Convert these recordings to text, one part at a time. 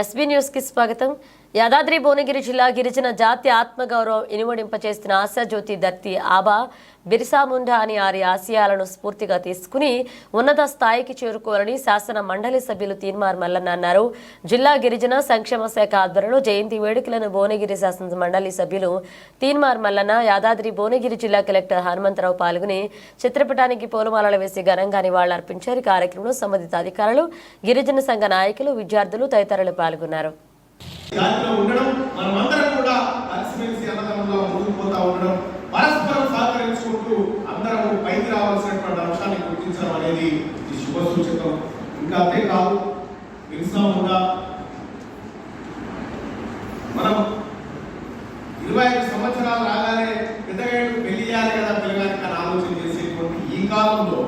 SB న్యూస్కి స్వాగతం. యాదాద్రి భువనగిరి జిల్లా గిరిజన జాతి ఆత్మగౌరవం ఇనుమడింపచేస్తున్న ఆశాజ్యోతి దత్తి ఆబా బిర్సా ముండా అని ఆరి ఆశయాలను స్ఫూర్తిగా తీసుకుని ఉన్నత స్థాయికి చేరుకోవాలని శాసన మండలి సభ్యులు తీన్మార్ మల్లన్న అన్నారు. జిల్లా గిరిజన సంక్షేమ శాఖ ఆధ్వర్యంలో జయంతి వేడుకలను భువనగిరి శాసన మండలి సభ్యులు తీన్మార్ మల్లన్న యాదాద్రి భువనగిరి జిల్లా కలెక్టర్ హనుమంతరావు పాల్గొని చిత్రపటానికి పూలమాలలు వేసి ఘనంగా నివాళులర్పించారు. ఈ కార్యక్రమంలో సంబంధిత అధికారులు గిరిజన సంఘ నాయకులు విద్యార్థులు తదితరులు పాల్గొన్నారు. జాతిలో ఉండడం మనమందరం కూడా కలిసిమెలిసి అన్నదమ్ములో ముందుకు పోతా ఉండడం పరస్పరం సహకరించుకుంటూ అందరం పైకి రావాల్సినటువంటి అంశాన్ని గుర్తించడం అనేది ఈ శుభ సూచకం ఇంకా అంతేకాదు బిర్సా కూడా మనం ఇరవై ఐదు సంవత్సరాలు రాగానే పెద్దగా పెళ్ళి చేయాలి కదా పిల్లగానికి అని ఆలోచన చేసేటువంటి ఈ కాలంలో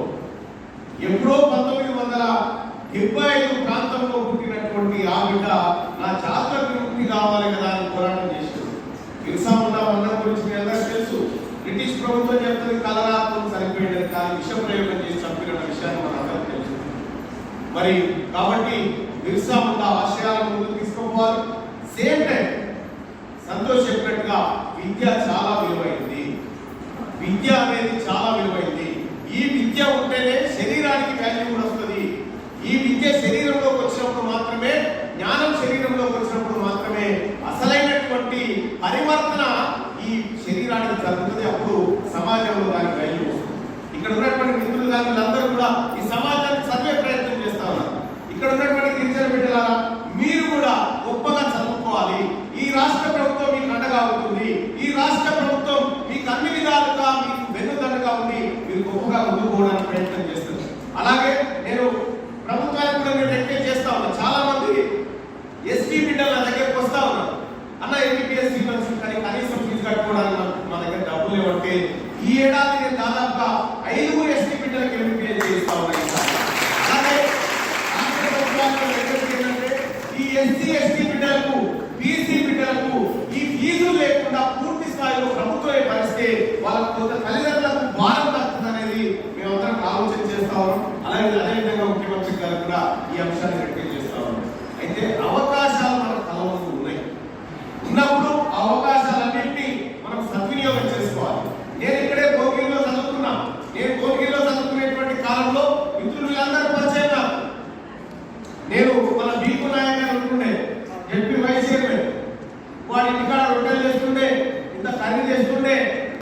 ఎప్పుడో డెబ్బై ఐదు ప్రాంతంలో పుట్టినటువంటి ఆ బిడ్డ నా జాతర విముక్తి కావాలి కదా అని పోరాటం చేశాడు బిర్సా ముండా అన్నం గురించి మీ అందరికీ తెలుసు. బ్రిటిష్ ప్రభుత్వం చెప్తుంది కలరాత్మ సరిపోయింది కానీ విష ప్రయోగం చేసి చంపిన విషయాన్ని మన అందరికీ తెలుసు. మరి కాబట్టి బిర్సా ముండా ఆశయాలను ముందుకు తీసుకోవాలి సేమ్ టైం సంతోష్ చెప్పినట్టుగా విద్య చాలా విలువైంది. విద్య అనేది చాలా ఉన్నటువంటి కూడా ఈ సమాజాన్ని చదివే ప్రయత్నం చేస్తా ఉన్నారు. ఇక్కడ ఉన్నటువంటి గిరిజన బిడ్డలారా మీరు కూడా గొప్పగా చదువుకోవాలి. ఈ రాష్ట్ర ప్రభుత్వం మీకు అండగా ఉంటుంది. ఈ రాష్ట్ర ప్రభుత్వం మీకు అన్ని విధాలుగా మీకు వెన్నుదండగా ఉంది మీరు గొప్పగా ముందుకోవడానికి ప్రయత్నం చేస్తుంది. అలాగే నేను ప్రభుత్వానికి కూడా నేను రిక్వెస్ట్ చేస్తా ఉన్నా. చాలా మంది ఎస్టీ బిడ్డల దగ్గరకు వస్తా ఉన్నారు అన్న ఎంబీబీఎస్ సీట్ కానీ కనీసం ఫీజు కట్టుకోవడానికి నాకు మా దగ్గర డబ్బులు లేవంటే ఈ ఏడాది నేను దాదాపుగా ఐదుగురు ఎస్టీ బిడ్డలకు ఎంబీబీఎస్ చేస్తా ఉన్నాను అలాగే రాష్ట్ర ప్రభుత్వానికి రిక్వెస్ట్ ఏంటంటే ఈ ఎస్సీ ఎస్టీ బిడ్డలకు బీసీ బిడ్డలకు ఈ ఫీజులు లేకుండా పూర్తి స్థాయిలో ప్రభుత్వమే భరిస్తే వాళ్ళ కొంత తల్లిదండ్రులకు భారం తగ్గుతుంది అనేది మేమందరం ఆలోచన చేస్తా ఉన్నాం. అలాగే అదేవిధంగా ముఖ్యమంత్రి గారు కూడా ఈ అంశాన్ని రిక్వెస్ట్ చేస్తా ఉన్నాం. అయితే అవకాశాలు మన కళ ఉన్నాయి. ఉన్నప్పుడు అవకాశాలన్నింటినీ మనం సద్వినియోగం చేసుకోవాలి. నేను ఇక్కడే భోగిరిలో చదువుకున్నా నేను భోగిరిలో చదువుకునేటువంటి కాలంలో మిత్రులు అందరూ ఉంటే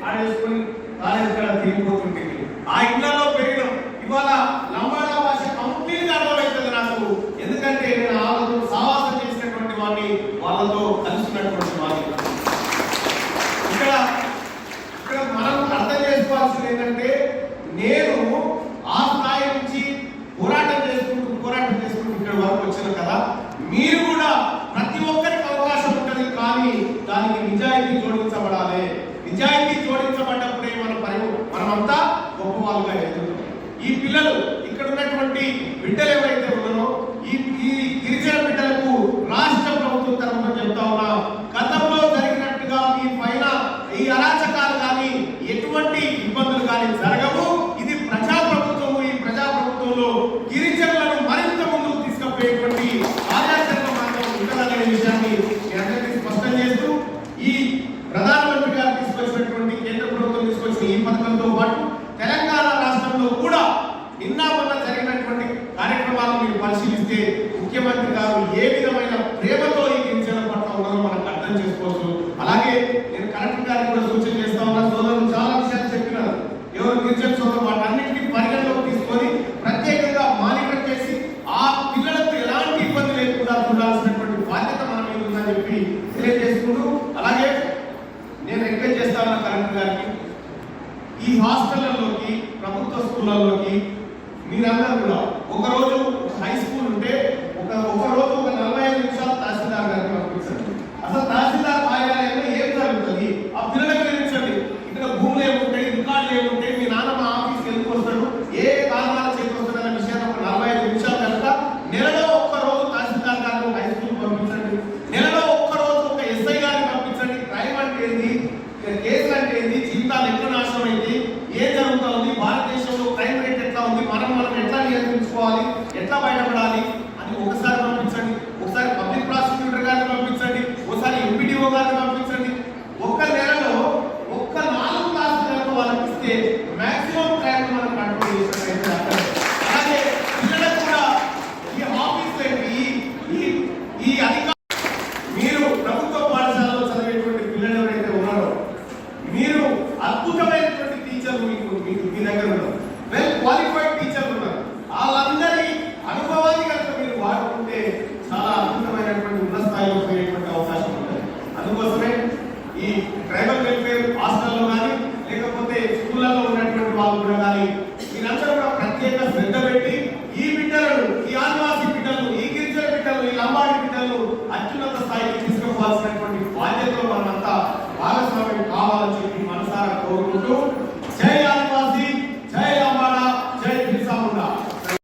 ఆడ చేసుకుని కాలేజ్ కాడ తిరిగిపోతుంటే. ఆ ఇళ్ళలో పెరిగినాం. ఇవాళ లంబాడా భాష కంప్లీట్గా అర్థమవుతుంది నాకు. ఎందుకంటే నేను వాళ్ళతో సావాసం చేసినటువంటి వాడిని వాళ్ళతో కలిసినటువంటి వాడిని. ఇక్కడ ఇక్కడ మనం అర్థం చేసుకోవాల్సింది ఏంటంటే నేను ఆ స్థాయి నుంచి పోరాటం చేసుకుంటూ పోరాటం చేసుకుంటూ ఇక్కడ వరకు వచ్చాను కదా మీరు కూడా ప్రతి ఒక్కరికి అవకాశం ఉంటుంది కానీ దానికి నిజాయితీ జోడించబడాలి నిజాయితీ జోడించబడ్డప్పుడే మన పరి మనమంతా గొప్పవాళ్ళుగా ఎదుగుతాం. ఈ పిల్లలు ఇక్కడ ఉన్నటువంటి బిడ్డలు ఎవరైతే ఉన్నారో ఈ ఈ గిరిజన బిడ్డలకు రాష్ట్ర ప్రభుత్వం తరఫున చెప్తా ఉన్నా గతంలో జరిగినట్టుగా మీ పైన ఈ అరాచకాలు కానీ ఎటువంటి ఇబ్బందులు కానీ జరగవు ఇది ప్రజా ప్రభుత్వము ఈ ప్రజా ప్రభుత్వంలో గిరిజనులను మరింత ముందుకు తీసుకుపోయేటువంటి కార్యాచరణ మార్గం ఉంటుందనే విషయాన్ని మీ అందరికీ స్పష్టం చేస్తూ ఈ ప్రధానమంత్రి గారు తీసుకొచ్చినటువంటి కేంద్ర ప్రభుత్వం తీసుకొచ్చిన ఈ పథకంతో పాటు తెలంగాణ రాష్ట్రంలో కూడా నిన్న మొన్న జరిగినటువంటి కార్యక్రమాలను మీరు పరిశీలిస్తే ముఖ్యమంత్రి గారు ఏ విధమైన ప్రేమతో ఈ గిరిజన పట్ల ఉన్నారో మనం అర్థం చేసుకోవచ్చు. అలాగే నేను కలెక్టర్ గారికి కూడా సూచన చేస్తా ఉన్నా సోదరులు చాలా విషయాలు చెప్పినారు. ఎవరు గిరిజన సోదరు వాటన్నింటినీ పరిగణలోకి తీసుకొని ప్రత్యేకంగా మానిటర్ చేసి ఆ పిల్లలకు ఎలాంటి ఇబ్బంది లేకుండా చూడాల్సినటువంటి బాధ్యత మన మీద ఉందని చెప్పి తెలియజేసుకుంటూ అలాగే నేను రిక్వెస్ట్ చేస్తా ఉన్నా కలెక్టర్ గారికి ఈ హాస్టళ్ళలోకి ప్రభుత్వ స్కూళ్ళలోకి మీరందరూ కూడా ఒకరోజు অন্ধকার అంత్యున్నత స్థాయికి